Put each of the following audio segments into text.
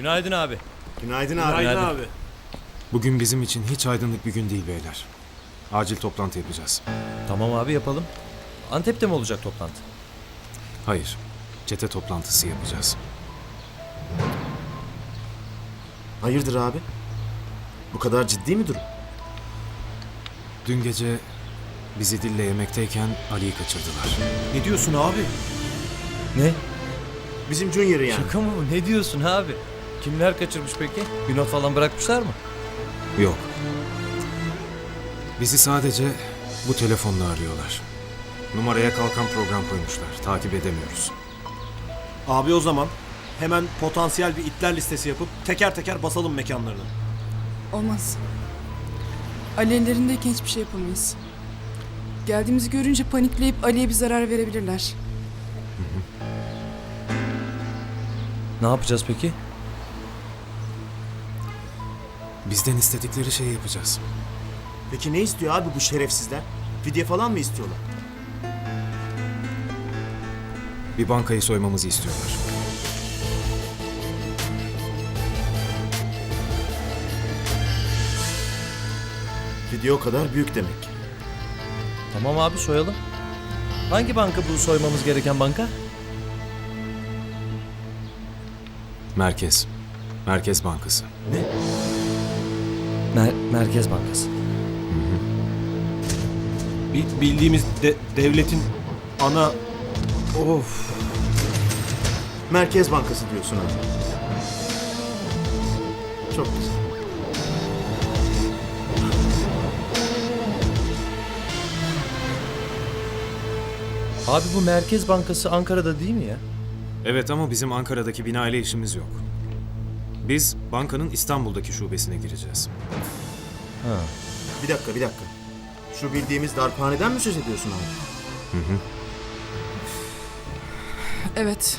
Günaydın abi. Günaydın abi. Günaydın. Günaydın abi. Bugün bizim için hiç aydınlık bir gün değil beyler. Acil toplantı yapacağız. Tamam abi yapalım. Antep'te mi olacak toplantı? Hayır, çete toplantısı yapacağız. Hayırdır abi? Bu kadar ciddi mi durum? Dün gece bizi dille yemekteyken Ali'yi kaçırdılar. Ne diyorsun abi? Ne? Bizim Junior'ı yani. Şaka mı bu? Ne diyorsun abi? Kimler kaçırmış peki? Bir not falan bırakmışlar mı? Yok. Bizi sadece bu telefonla arıyorlar. Numaraya kalkan program koymuşlar. Takip edemiyoruz. Abi o zaman hemen potansiyel bir itler listesi yapıp teker teker basalım mekanlarını. Olmaz. Ali ellerindeyken hiçbir şey yapamayız. Geldiğimizi görünce panikleyip Ali'ye bir zarar verebilirler. Ne yapacağız peki? Bizden istedikleri şeyi yapacağız. Peki ne istiyor abi bu şerefsizler? Fidye falan mı istiyorlar? Bir bankayı soymamızı istiyorlar. Fidye o kadar büyük demek. Tamam abi soyalım. Hangi banka bu soymamız gereken banka? Merkez. Merkez Bankası. Mer- Merkez Bankası. Bi- bildiğimiz de- devletin ana... Of. Merkez Bankası diyorsun abi. Çok güzel. Abi bu Merkez Bankası Ankara'da değil mi ya? Evet ama bizim Ankara'daki bina ile işimiz yok. Biz bankanın İstanbul'daki şubesine gireceğiz. Ha. Bir dakika bir dakika. Şu bildiğimiz darphaneden mi söz ediyorsun abi? Evet.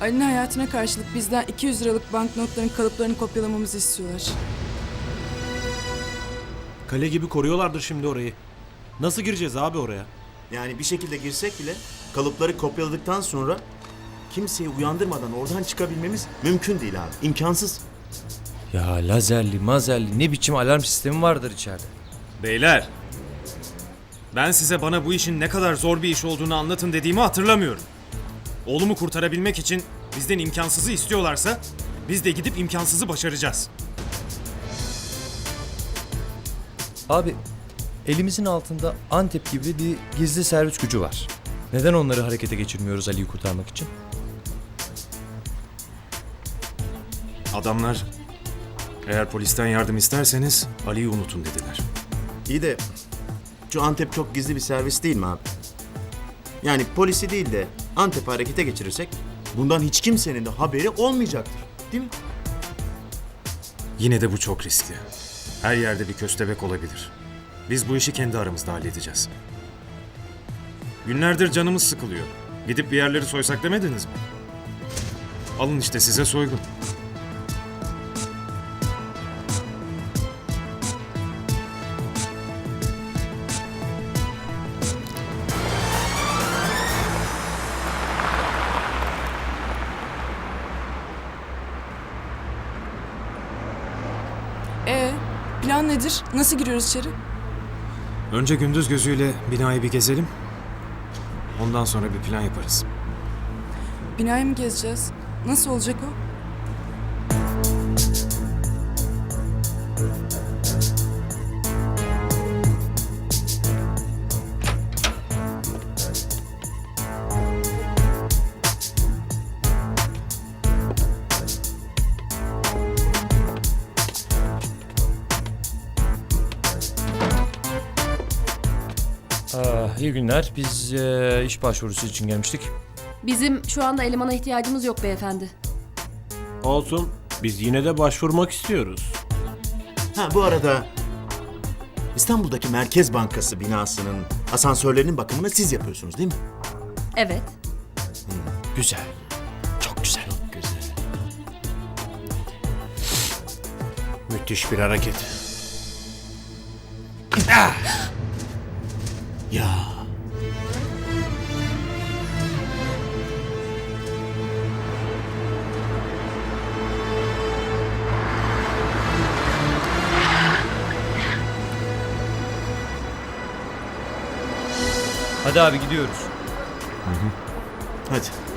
Ali'nin hayatına karşılık bizden 200 liralık banknotların kalıplarını kopyalamamızı istiyorlar. Kale gibi koruyorlardır şimdi orayı. Nasıl gireceğiz abi oraya? Yani bir şekilde girsek bile kalıpları kopyaladıktan sonra kimseyi uyandırmadan oradan çıkabilmemiz mümkün değil abi. İmkansız. Ya lazerli mazerli ne biçim alarm sistemi vardır içeride. Beyler, ben size bana bu işin ne kadar zor bir iş olduğunu anlatın dediğimi hatırlamıyorum. Oğlumu kurtarabilmek için bizden imkansızı istiyorlarsa biz de gidip imkansızı başaracağız. Abi elimizin altında Antep gibi bir gizli servis gücü var. Neden onları harekete geçirmiyoruz Ali'yi kurtarmak için? Adamlar eğer polisten yardım isterseniz Ali'yi unutun dediler. İyi de şu Antep çok gizli bir servis değil mi abi? Yani polisi değil de Antep harekete geçirirsek bundan hiç kimsenin de haberi olmayacaktır. Değil mi? Yine de bu çok riskli. Her yerde bir köstebek olabilir. Biz bu işi kendi aramızda halledeceğiz. Günlerdir canımız sıkılıyor. Gidip bir yerleri soysak demediniz mi? Alın işte size soygun. Nedir? Nasıl giriyoruz içeri? Önce gündüz gözüyle binayı bir gezelim. Ondan sonra bir plan yaparız. Binayı mı gezeceğiz? Nasıl olacak o? İyi günler. Biz eee, iş başvurusu için gelmiştik. Bizim şu anda elemana ihtiyacımız yok beyefendi. Olsun. Biz yine de başvurmak istiyoruz. Ha bu arada İstanbul'daki Merkez Bankası binasının asansörlerinin bakımını siz yapıyorsunuz değil mi? Evet. Güzel. Çok güzel. Müthiş bir hareket. Ya Hadi abi gidiyoruz. Hadi.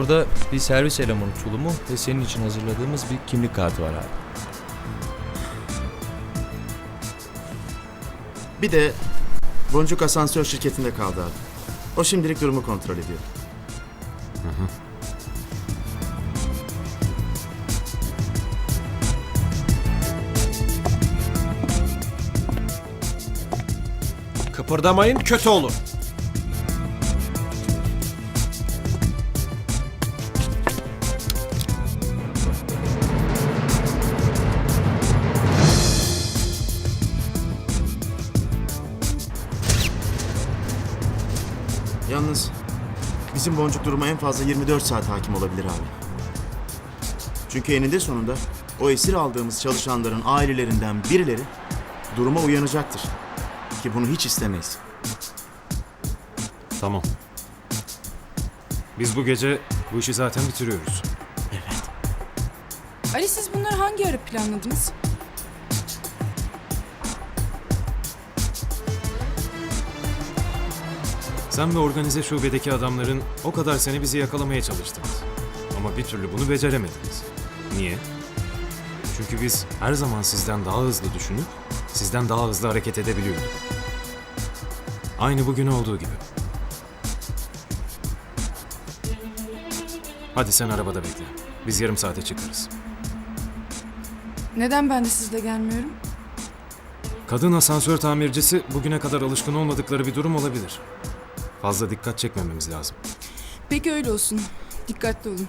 Orada bir servis elemanı tulumu ve senin için hazırladığımız bir kimlik kartı var abi. Bir de Boncuk asansör şirketinde kaldı abi. O şimdilik durumu kontrol ediyor. Kıpırdamayın kötü olur. Bizim Boncuk duruma en fazla 24 saat hakim olabilir abi. Çünkü eninde sonunda o esir aldığımız çalışanların ailelerinden birileri duruma uyanacaktır. Ki bunu hiç istemeyiz. Tamam. Biz bu gece bu işi zaten bitiriyoruz. Ali siz bunları hangi ara planladınız? Sen ve organize şubedeki adamların o kadar sene bizi yakalamaya çalıştınız. Ama bir türlü bunu beceremediniz. Niye? Çünkü biz her zaman sizden daha hızlı düşünüp sizden daha hızlı hareket edebiliyorduk. Aynı bugün olduğu gibi. Hadi sen arabada bekle. Biz yarım saate çıkarız. Neden ben de sizle gelmiyorum? Kadın asansör tamircisi bugüne kadar alışkın olmadıkları bir durum olabilir. Fazla dikkat çekmememiz lazım. Peki öyle olsun. Dikkatli olun.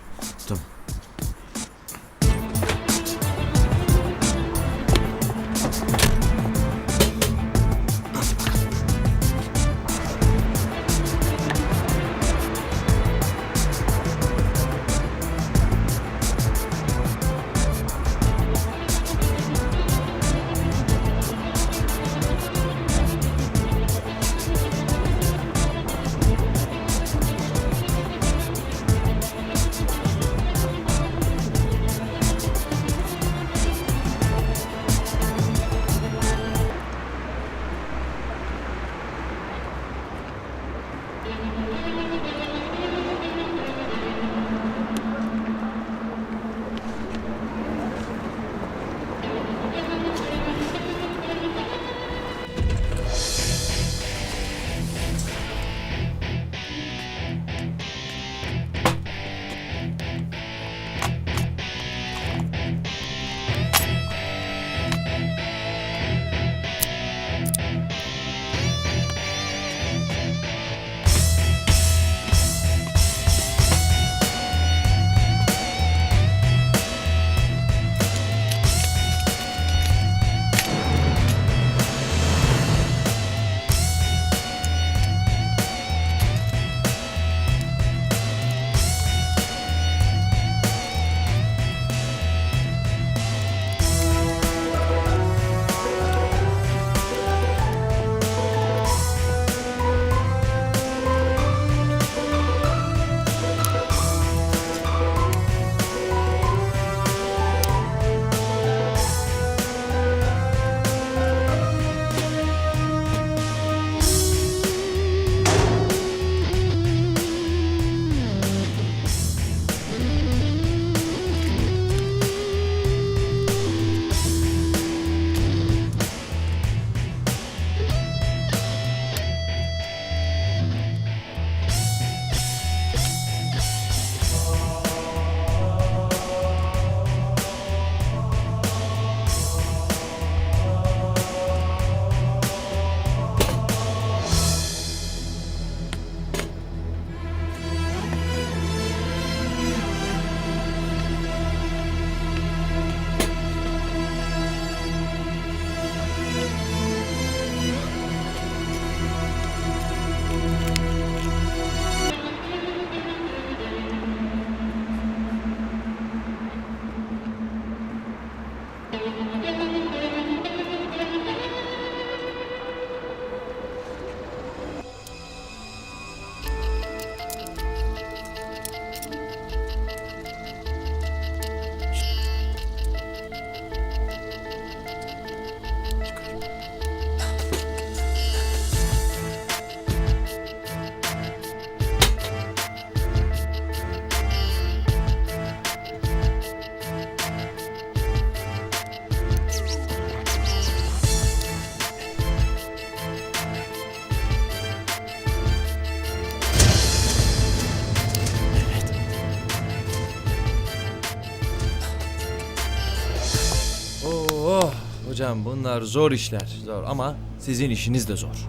Hocam bunlar zor işler. Zor ama sizin işiniz de zor.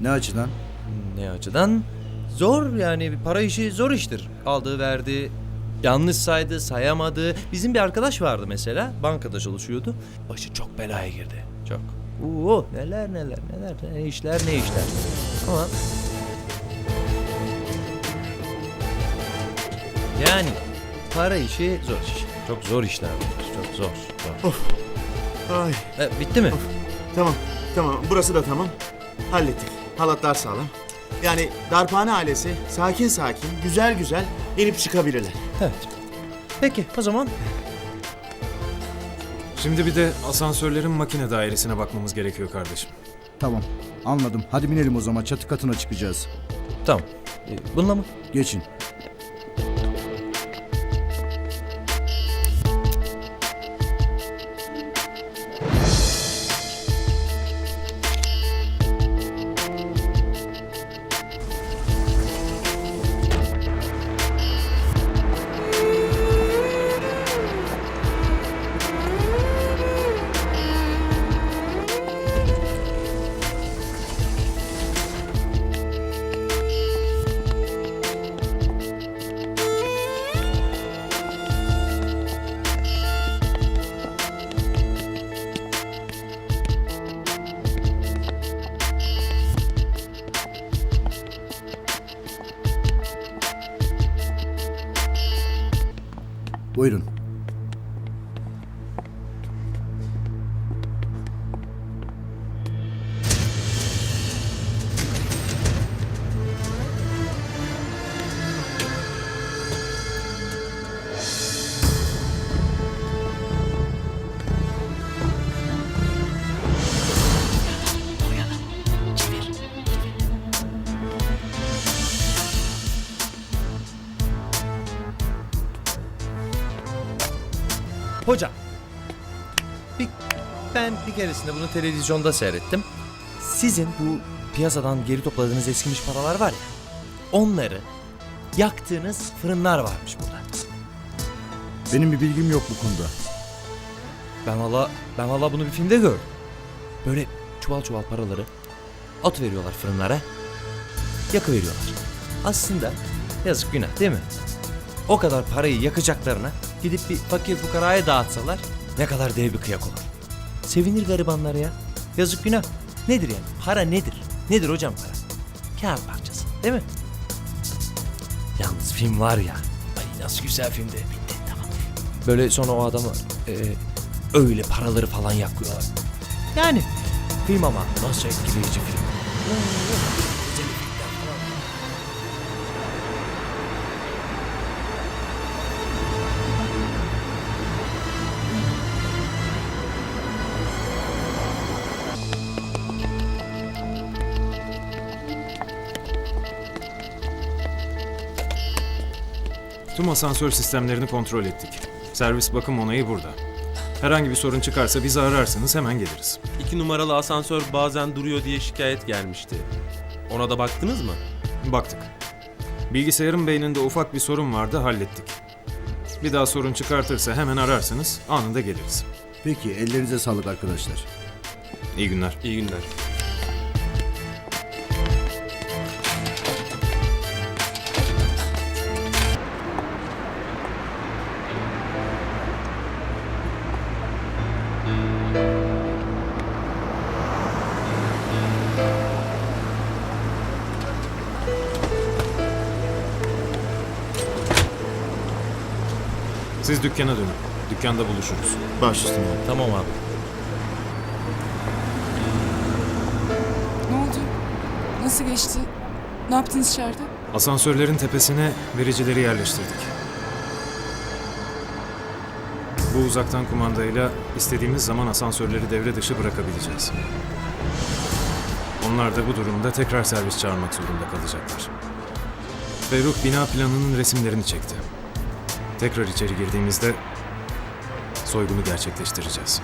Ne açıdan? Ne açıdan? Zor yani para işi zor iştir. Aldı verdi yanlış saydı sayamadı. Bizim bir arkadaş vardı mesela bankada çalışıyordu. Başı çok belaya girdi. Çok. Oo neler neler neler ne işler ne işler. Ama yani para işi zor iş. Çok zor işler bunlar. Çok zor. zor. Ay E, bitti mi? tamam tamam burası da tamam. Hallettik. Halatlar sağlam. Yani darphane ailesi sakin sakin güzel güzel inip çıkabilirler. Evet. Peki o zaman Şimdi bir de asansörlerin makine dairesine bakmamız gerekiyor kardeşim. Tamam. Anladım. Hadi binelim o zaman. Çatı katına çıkacağız. tamam. E, bununla mı? Geçin. Buyurun. Hocam. Bir, ben bir keresinde bunu televizyonda seyrettim. Sizin bu piyasadan geri topladığınız eskimiş paralar var ya. Onları yaktığınız fırınlar varmış burada. Benim bir bilgim yok bu konuda. Ben valla ben valla bunu bir filmde gördüm. Böyle çuval çuval paraları at veriyorlar fırınlara. Yakı veriyorlar. Aslında yazık günah değil mi? O kadar parayı yakacaklarına gidip bir fakir fukaraya dağıtsalar ne kadar dev bir kıyak olur. Sevinir garibanlar ya. Yazık günah. Nedir yani? Para nedir? Nedir hocam para? Kağıt parçası değil mi? Yalnız film var ya. Ay nasıl güzel filmdi. Bitti tamam. Böyle sonra o adamı e, öyle paraları falan yakıyorlar. Yani film ama nasıl etkileyici film. Tüm asansör sistemlerini kontrol ettik. Servis bakım onayı burada. Herhangi bir sorun çıkarsa bizi ararsınız hemen geliriz. İki numaralı asansör bazen duruyor diye şikayet gelmişti. Ona da baktınız mı? Baktık. Bilgisayarın beyninde ufak bir sorun vardı hallettik. Bir daha sorun çıkartırsa hemen ararsınız anında geliriz. Peki ellerinize sağlık arkadaşlar. İyi günler. İyi günler. Siz dükkana dönün. Dükkanda buluşuruz. Baş üstüne abi. Tamam abi. Ne oldu? Nasıl geçti? Ne yaptınız içeride? Asansörlerin tepesine vericileri yerleştirdik. Bu uzaktan kumandayla istediğimiz zaman asansörleri devre dışı bırakabileceğiz. Onlar da bu durumda tekrar servis çağırmak zorunda kalacaklar. Ferruh bina planının resimlerini çekti. Tekrar içeri girdiğimizde soygunu gerçekleştireceğiz.